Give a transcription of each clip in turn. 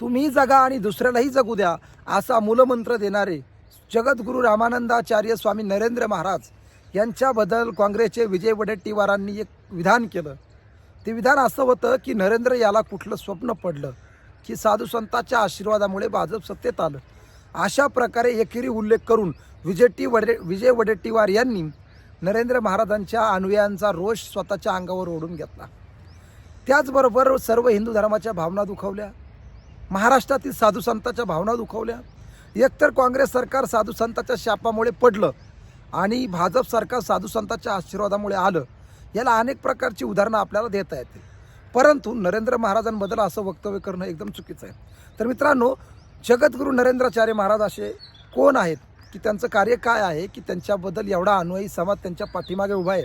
तुम्ही जगा आणि दुसऱ्यालाही जगू द्या असा मूलमंत्र देणारे जगद्गुरू रामानंदाचार्य स्वामी नरेंद्र महाराज यांच्याबद्दल काँग्रेसचे विजय वडेट्टीवारांनी एक विधान केलं. ते विधान असं होतं की नरेंद्र याला कुठलं स्वप्न पडलं की साधू संतांच्या आशीर्वादामुळे भाजप सत्तेत आलं. अशा प्रकारे एकेरी उल्लेख करून विजेटी वडे विजय वडेट्टीवार यांनी नरेंद्र महाराजांच्या अनुयायांचा रोष स्वतःच्या अंगावर ओढून घेतला. त्याचबरोबर सर्व हिंदू धर्माच्या भावना दुखावल्या. महाराष्ट्रातील साधू संतांच्या भावना दुखावल्या. एकतर काँग्रेस सरकार साधू संतांच्या शापामुळे पडलं आणि भाजप सरकार साधू संतांच्या आशीर्वादामुळे आलं याला अनेक प्रकारची उदाहरणं आपल्याला देता येतील. परंतु नरेंद्र महाराजांबद्दल असं वक्तव्य करणं एकदम चुकीचं आहे. तर मित्रांनो जगद्गुरू नरेंद्राचार्य महाराज असे कोण आहेत? की त्यांचं कार्य काय आहे? की त्यांच्याबद्दल एवढा अनुयायी समाज त्यांच्या पाठीमागे उभा आहे?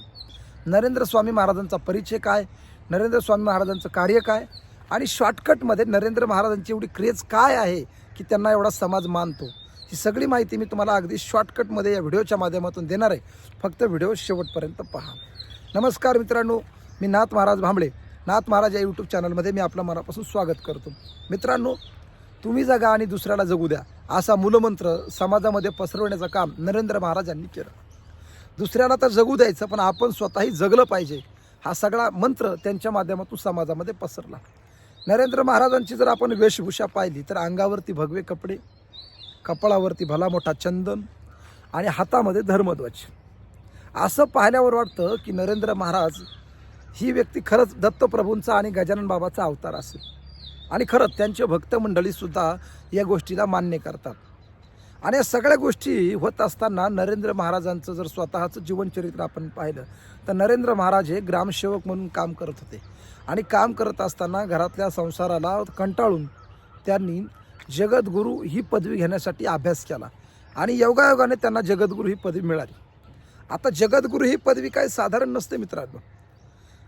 नरेंद्र स्वामी महाराजांचा परिचय काय? नरेंद्र स्वामी महाराजांचं कार्य काय? आणि शॉर्टकटमध्ये नरेंद्र महाराजांची एवढी क्रेज काय आहे की त्यांना एवढा समाज मानतो? ही सगळी माहिती मी तुम्हाला अगदी शॉर्टकटमध्ये या व्हिडिओच्या माध्यमातून देणार आहे. फक्त व्हिडिओ शेवटपर्यंत पहा. नमस्कार मित्रांनो मी नाथ महाराज भांबळे. नाथ महाराज या यूट्यूब चॅनलमध्ये मी आपलं मनापासून स्वागत करतो. मित्रांनो तुम्ही जगा आणि दुसऱ्याला जगू द्या. असा मूलमंत्र समाजामध्ये पसरवण्याचं काम नरेंद्र महाराजांनी केलं. दुसऱ्याला तर जगू द्यायचं पण आपण स्वतःही जगलं पाहिजे. हा सगळा मंत्र त्यांच्या माध्यमातून समाजामध्ये पसरला. नरेंद्र महाराजांची जर आपण वेशभूषा पाहिली तर अंगावरती भगवे कपडे कपाळावरती भला मोठा चंदन आणि हातामध्ये धर्मध्वज. असं पाहिल्यावर वाटतं की नरेंद्र महाराज ही व्यक्ती खरंच दत्तप्रभूंचा आणि गजानन बाबाचा अवतार असेल. आणि खरंच त्यांचे भक्त मंडळीसुद्धा या गोष्टीला मान्य करतात. आणि या सगळ्या गोष्टी होत असताना नरेंद्र महाराजांचं जर स्वतःचं जीवनचरित्र आपण पाहिलं तर नरेंद्र महाराज हे ग्रामसेवक म्हणून काम करत होते. आणि काम करत असताना घरातल्या संसाराला कंटाळून त्यांनी जगद्गुरू ही पदवी घेण्यासाठी अभ्यास केला. आणि योगायोगाने त्यांना जगद्गुरू ही पदवी मिळाली. आता जगद्गुरू ही पदवी काय साधारण नसते मित्रांनो.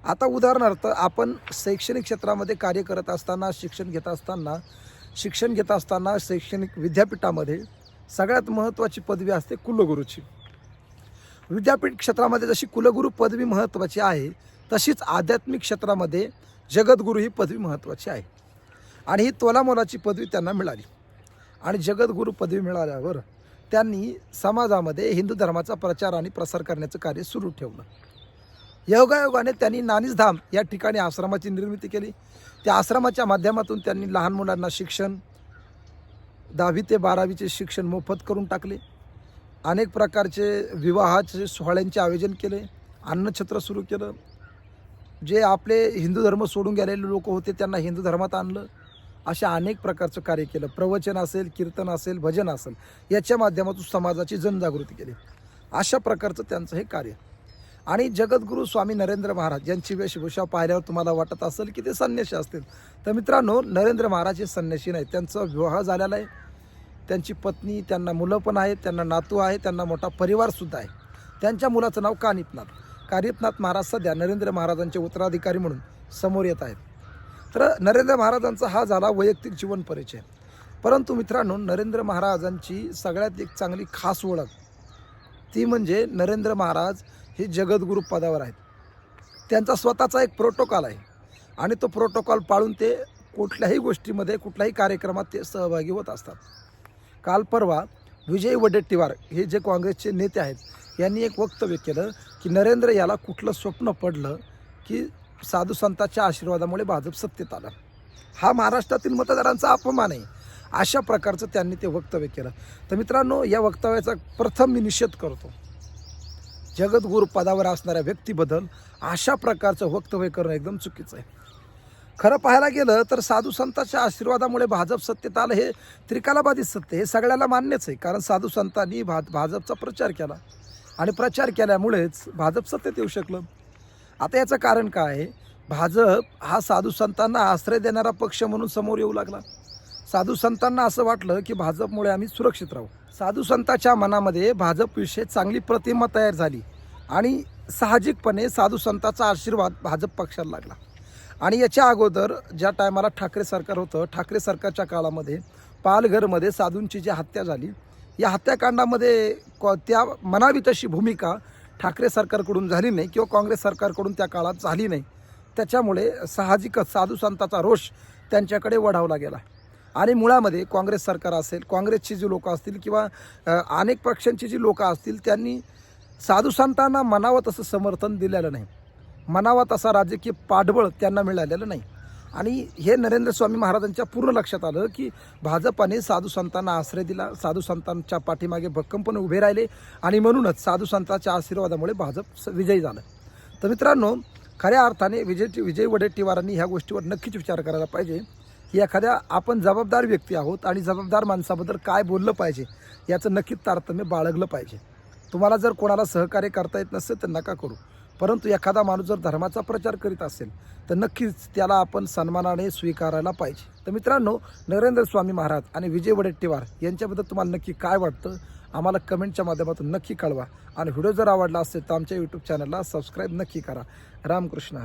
आता उदाहरणार्थ आपण शैक्षणिक क्षेत्रामध्ये कार्य करत असताना शिक्षण घेत असताना शिक्षण घेत असताना शैक्षणिक विद्यापीठामध्ये सगळ्यात महत्त्वाची पदवी असते कुलगुरूची. विद्यापीठ क्षेत्रामध्ये जशी कुलगुरू पदवी महत्त्वाची आहे तशीच आध्यात्मिक क्षेत्रामध्ये जगद्गुरू ही पदवी महत्त्वाची आहे. आणि ही तोलामोलाची पदवी त्यांना मिळाली. आणि जगद्गुरू पदवी मिळाल्यावर त्यांनी समाजामध्ये हिंदू धर्माचा प्रचार आणि प्रसार करण्याचं कार्य सुरू ठेवलं. योगायोगाने त्यांनी नानीसधाम या ठिकाणी आश्रमाची निर्मिती केली. त्या आश्रमाच्या माध्यमातून त्यांनी लहान मुलांना शिक्षण दहावी ते बारावीचे शिक्षण मोफत करून टाकले. अनेक प्रकारचे विवाहाचे सोहळ्यांचे आयोजन केले. अन्नछत्र सुरू केलं. जे आपले हिंदू धर्म सोडून गेलेले लोक होते त्यांना हिंदू धर्मात आणलं. अशा अनेक प्रकारचं कार्य केलं. प्रवचन असेल कीर्तन असेल भजन असेल याच्या माध्यमातून समाजाची जनजागृती केली. अशा प्रकारचं त्यांचं हे कार्य. आणि जगद्गुरू स्वामी नरेंद्र महाराज यांची वेशभूषा पाहिल्यावर तुम्हाला वाटत असेल की ते संन्याशी असतील. तर मित्रांनो नरेंद्र महाराज हे संन्याशी नाही त्यांचा विवाह झालेला आहे. त्यांची पत्नी त्यांना मुलं पण आहेत त्यांना नातू आहे त्यांना मोठा परिवारसुद्धा आहे. त्यांच्या मुलाचं नाव कानिपनाथ कानिपनाथ महाराज सध्या नरेंद्र महाराजांचे उत्तराधिकारी म्हणून समोर येत आहेत. तर नरेंद्र महाराजांचा हा झाला वैयक्तिक जीवन परिचय. परंतु मित्रांनो नरेंद्र महाराजांची सगळ्यात एक चांगली खास ओळख ती म्हणजे नरेंद्र महाराज हे जगद्गुरू पदावर आहेत. त्यांचा स्वतःचा एक प्रोटोकॉल आहे आणि तो प्रोटोकॉल पाळून ते कुठल्याही गोष्टीमध्ये कुठल्याही कार्यक्रमात ते सहभागी होत असतात. काल परवा विजय वडेट्टीवार हे जे काँग्रेसचे नेते आहेत यांनी एक वक्तव्य केलं की नरेंद्र याला कुठलं स्वप्न पडलं की साधू संतांच्या आशीर्वादामुळे भाजप सत्तेत आलं. हा महाराष्ट्रातील मतदारांचा अपमान आहे अशा प्रकारचं त्यांनी ते वक्तव्य केलं. तर मित्रांनो या वक्तव्याचा प्रथम मी निषेध करतो. जगद्गुरू पदावर असणाऱ्या व्यक्तीबद्दल अशा प्रकारचं वक्तव्य करणं एकदम चुकीचं आहे. खरं पाहायला गेलं तर साधू संतांच्या आशीर्वादामुळे भाजप सत्तेत आलं हे त्रिकालाबाधित सत्य हे सगळ्याला मान्यच आहे. कारण साधू संतांनी भा भाजपचा प्रचार केला. आणि प्रचार केल्यामुळेच भाजप सत्तेत येऊ शकलं. आता याचं कारण काय आहे? भाजप हा साधू संतांना आश्रय देणारा पक्ष म्हणून समोर येऊ लागला. साधू संतांना असं वाटलं की भाजपमुळे आम्ही सुरक्षित राहू. साधू संतांच्या मनामध्ये भाजपविषयी चांगली प्रतिमा तयार झाली आणि साहजिकपणे साधू संतांचा आशीर्वाद भाजप पक्षाला लागला. आणि याच्या अगोदर ज्या टायमाला ठाकरे सरकार होतं ठाकरे सरकारच्या काळामध्ये पालघरमध्ये साधूंची जी हत्या झाली या हत्याकांडामध्ये कॉ त्या म्हणावी तशी भूमिका ठाकरे सरकारकडून झाली नाही किंवा काँग्रेस सरकारकडून त्या काळात झाली नाही. त्याच्यामुळे साहजिकच साधू संतांचा रोष त्यांच्याकडे वढावला गेला. आणि मुळामध्ये काँग्रेस सरकार असेल काँग्रेसची जी लोकं असतील किंवा अनेक पक्षांची जी लोकं असतील त्यांनी साधू संतांना मनावं तसं समर्थन दिलेलं नाही. मनावा तसा राजकीय पाठबळ त्यांना मिळालेलं नाही. आणि हे नरेंद्र स्वामी महाराजांच्या पूर्ण लक्षात आलं की भाजपाने साधू संतांना आश्रय दिला. साधू संतांच्या पाठीमागे भक्कमपणे उभे राहिले आणि म्हणूनच साधू संतांच्या आशीर्वादामुळे भाजप विजयी झालं. तर मित्रांनो खऱ्या अर्थाने विजय विजय वडेट्टीवारांनी ह्या गोष्टीवर नक्कीच विचार करायला पाहिजे. की एखाद्या आपण जबाबदार व्यक्ती आहोत आणि जबाबदार माणसाबद्दल काय बोललं पाहिजे याचं नक्कीच तारतम्य बाळगलं पाहिजे. तुम्हाला जर कोणाला सहकार्य करता येत नसेल तर नका करू. परंतु एखादा माणूस जर धर्माचा प्रचार करीत असेल तर नक्कीच त्याला आपण सन्मानाने स्वीकारायला पाहिजे. तर मित्रांनो नरेंद्र स्वामी महाराज आणि विजय वडेट्टीवार यांच्याबद्दल तुम्हाला नक्की काय वाटतं? आम्हाला कमेंटच्या माध्यमातून नक्की कळवा. आणि व्हिडिओ जर आवडला असेल तर आमच्या यूट्यूब चॅनलला सबस्क्राईब नक्की करा. रामकृष्ण हरी.